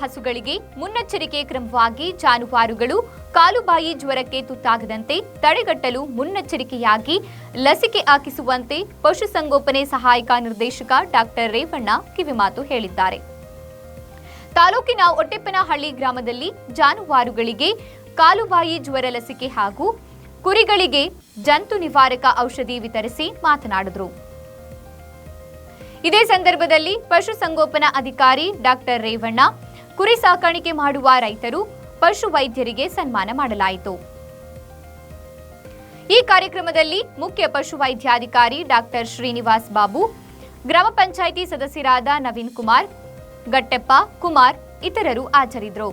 ಹಸುಗಳಿಗೆ ಮುನ್ನೆಚ್ಚರಿಕೆ ಕ್ರಮವಾಗಿ ಜಾನುವಾರುಗಳು, ಕಾಲುಬಾಯಿ ಜ್ವರಕ್ಕೆ ತುತ್ತಾಗದಂತೆ ತಡೆಗಟ್ಟಲು ಮುನ್ನೆಚ್ಚರಿಕೆಯಾಗಿ ಲಸಿಕೆ ಹಾಕಿಸುವಂತೆ ಪಶುಸಂಗೋಪನೆ ಸಹಾಯಕ ನಿರ್ದೇಶಕ ಡಾಕ್ಟರ್ ರೇವಣ್ಣ ಕಿವಿಮಾತು ಹೇಳಿದ್ದಾರೆ. ತಾಲೂಕಿನ ಒಟ್ಟೆಪ್ಪನಹಳ್ಳಿ ಗ್ರಾಮದಲ್ಲಿ ಜಾನುವಾರುಗಳಿಗೆ ಕಾಲುಬಾಯಿ ಜ್ವರ ಲಸಿಕೆ ಹಾಗೂ ಕುರಿಗಳಿಗೆ ಜಂತು ನಿವಾರಕ ಔಷಧಿ ವಿತರಿಸಿ ಮಾತನಾಡಿದರು. ಇದೇ ಸಂದರ್ಭದಲ್ಲಿ ಪಶುಸಂಗೋಪನಾ ಅಧಿಕಾರಿ ಡಾಕ್ಟರ್ ರೇವಣ್ಣ, ಕುರಿ ಸಾಕಾಣಿಕೆ ಮಾಡುವ ರೈತರು ಪಶು ವೈದ್ಯರಿಗೆ ಸನ್ಮಾನ ಮಾಡಲಾಯಿತು. ಈ ಕಾರ್ಯಕ್ರಮದಲ್ಲಿ ಮುಖ್ಯ ಪಶುವೈದ್ಯಾಧಿಕಾರಿ ಡಾಕ್ಟರ್ ಶ್ರೀನಿವಾಸ್ ಬಾಬು, ಗ್ರಾಮ ಪಂಚಾಯಿತಿ ಸದಸ್ಯರಾದ ನವೀನ್ ಕುಮಾರ್, ಗಟ್ಟೆಪ್ಪ ಕುಮಾರ್ ಇತರರು ಹಾಜರಿದ್ದರು.